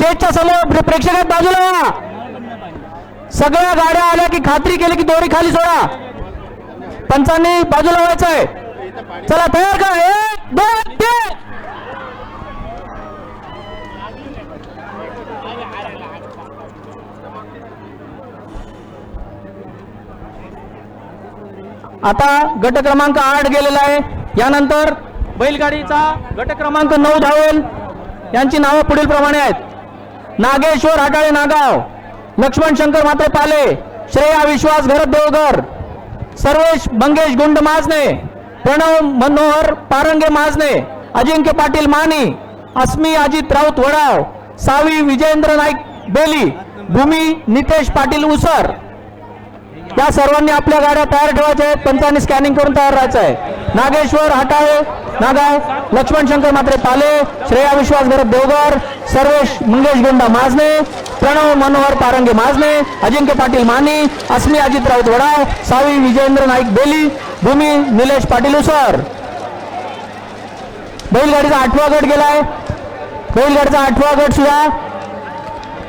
स्टेजच्या समोर प्रे- बाजूला. व्हा. सगळ्या गाड्या आल्या की खात्री केली की दोरी खाली सोडा. पंचांनी बाजूला व्हायचंय चला तयार का एक दोन तीन. आता गट क्रमांक आठ गेलेला आहे. यानंतर बैलगाडीचा गट क्रमांक नऊ धावेल. यांची नावं पुढील प्रमाणे आहेत. नागेश्वर हाटाळे नागाव लक्ष्मण शंकर मात्र पाले श्रेया विश्वास घरत देवघर सर्वेश मंगेश गुंड माजने प्रणव मनोहर पारंगे माजने अजिंक्य पाटील मानी अस्मी अजित राऊत वडाव सावी विजेंद्र नाईक बेली भूमी नितेश पाटील उसर. या सर्वांनी आपल्या गाड्या तयार ठेवायच्या आहेत पंचांनी स्कॅनिंग करून तयार राहायचं आहे. नागेश्वर हाटाळे नागाव लक्ष्मण शंकर मात्रे पाले श्रेया विश्वास घरत देवगर सर्वेश मंगेश गोंडा माजने प्रणव मनोहर पारंगे माजने अजिंक्य पाटील मानी अस्मी अजित राऊत वडाव सावी विजयेंद्र नाईक बेली भूमी निलेश पाटील उसर. बैलगाडीचा आठवा गट गेलाय. बैलगाडीचा आठवा गट सुद्धा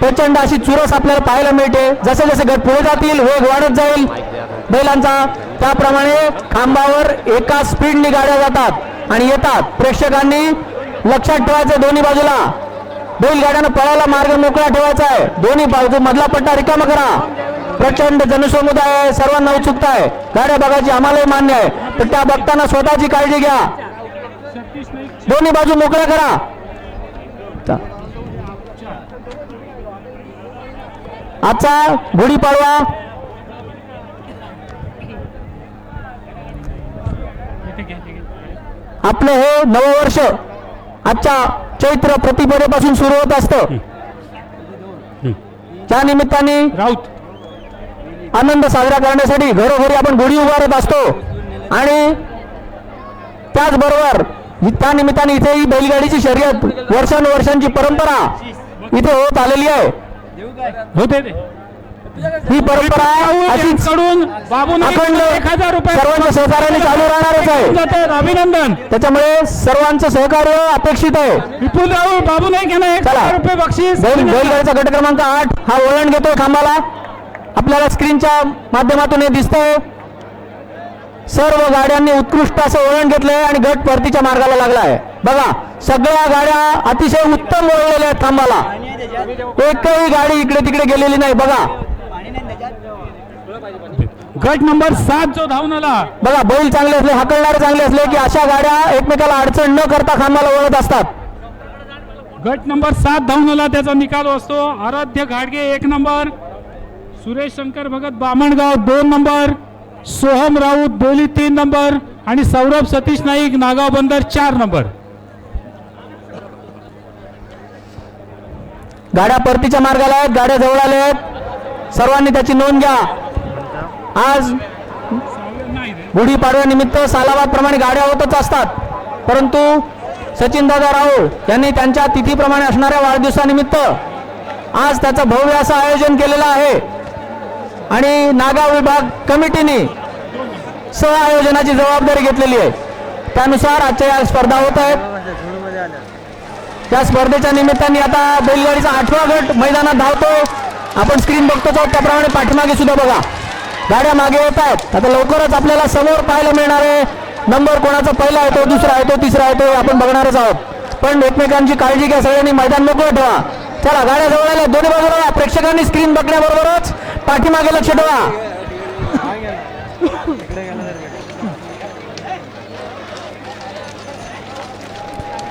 प्रचंड अशी चुरस आपल्याला पाहायला मिळते. जसे जसे गट पुढे जातील वेग वाढत जाईल. बैलांचा त्याप्रमाणे खांबावर एका स्पीडने गाड्या जातात आणि येतात. प्रेक्षकांनी लक्षात ठेवायचं दोन्ही बाजूला. बैलगाड्यानं पळायला मार्ग मोकळा ठेवायचा आहे. दोन्ही बाजू मधला पट्टा रिकामा करा. प्रचंड जनसमुदाय आहे. सर्वांना उत्सुकता आहे गाड्या बघायची आम्हालाही मान्य आहे. पण त्या बघताना स्वतःची काळजी घ्या. दोन्ही बाजू मोकळ्या करा. आजचा गुढीपाडवा आपलं हे नववर्ष आजच्या चैत्र प्रतिपदेपासून सुरू होत असतं. त्या निमित्ताने राऊत. आनंद साजरा करण्यासाठी घरोघरी आपण गुढी उभारत असतो. आणि त्याचबरोबर त्या निमित्ताने इथे ही बैलगाडीची शर्यत वर्षानुवर्षांची परंपरा इथे होत आलेली आहे. होते ते. ही परंपरा अशीच कडून बाबू अखंड एक हजार रुपये सर्वांच्या सहकार्याने चालू राहणारच आहे. अभिनंदन. त्याच्यामुळे सर्वांचं सहकार्य अपेक्षित आहे. विपुल राहुल बाबू नाईक यांना एक. हजार रुपये बक्षीस. बैल बैलगाडीचा गट क्रमांक आठ हा वळण घेतोय खांबाला. आपल्याला स्क्रीनच्या माध्यमातून हे दिसतंय. सर्व गाड्यांनी उत्कृष्ट असं वळण घेतलंय आणि गट परतीच्या मार्गाला लागला आहे बघा सगळ्या गाड्या अतिशय उत्तम वळलेल्या आहेत खांबाला. एकही गाडी इकडे तिकडे गेलेली नाही बघा. गट नंबर सात जो धावून आला बघा बैल चांगले असले हाकलणारे चांगले असले की अशा गाड्या एकमेकाला अडचण न करता खांबाला वळत असतात. गट नंबर सात धावून आला त्याचा निकाल असतो. आराध्य घाडगे एक नंबर. सुरेश शंकर भगत बामणगाव दोन नंबर. सोहम राऊत बेली तीन नंबर. आणि सौरभ सतीश नाईक नागाव बंदर चार नंबर. गाड्या परतीच्या मार्गाला आहेत गाड्या जवळ आल्या आहेत. सर्वांनी त्याची नोंद घ्या. आज गुढीपाडव्यानिमित्त सालाबादप्रमाणे गाड्या होतच असतात. परंतु सचिनदादा राऊळ यांनी त्यांच्या तिथीप्रमाणे असणाऱ्या वाढदिवसानिमित्त आज त्याचं भव्य असं आयोजन केलेलं आहे. आणि नागाव विभाग कमिटीने सह आयोजनाची जबाबदारी घेतलेली आहे. त्यानुसार आजच्या या स्पर्धा होत आहेत. त्या स्पर्धेच्या निमित्ताने आता बैलगाडीचा आठवा गट मैदानात धावतो. आपण स्क्रीन बघतोच आहोत. त्याप्रमाणे पाठीमागे सुद्धा बघा. गाड्या मागे होत आहेत. आता लवकरच आपल्याला समोर पाहायला मिळणार आहे. नंबर कोणाचा पहिला येतो दुसरा येतो तिसरा येतो आपण बघणारच आहोत. पण एकमेकांची काळजी घ्या. सगळ्यांनी मैदान मोकळं ठेवा. चला गाड्या जवळ आल्या. दोन्ही बाजूला प्रेक्षकांनी स्क्रीन बघण्याबरोबरच पाठीमागे लक्ष ठेवा.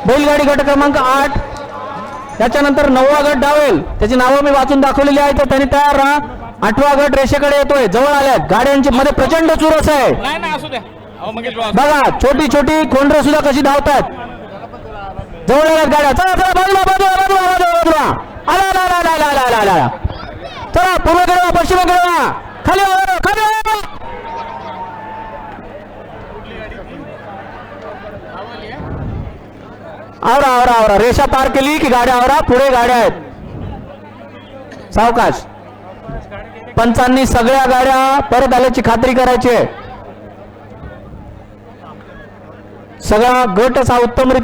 बैलगाडी गट क्रमांक आठ. त्याच्यानंतर नववा गट डावेल. त्याची नावं मी वाचून दाखवलेली आहे तर त्यांनी तयार राहा. आठवा गट रेषेकडे येतोय. जवळ आल्यात. गाड्यांची मध्ये प्रचंड चुरस आहे. बघा छोटी छोटी कोंडर सुद्धा कशी धावतात जवळ आल्यात गाड्या. चला चला बाजूला बाजूला बाजूला बाजूला बाजूला. आला आला आला आला आला आला आला. चला पूर्वेकडे वा पश्चिमेकडे वा खाली खाली आवरा आवरा आवरा. रेषा पार केली की गाड्या आवरा. पुढे गाड्या आहेत. सावकाश. पंचांनी सगळ्या गाड्या परत आल्याची खात्री करायची आहे. सगळा गट असा उत्तम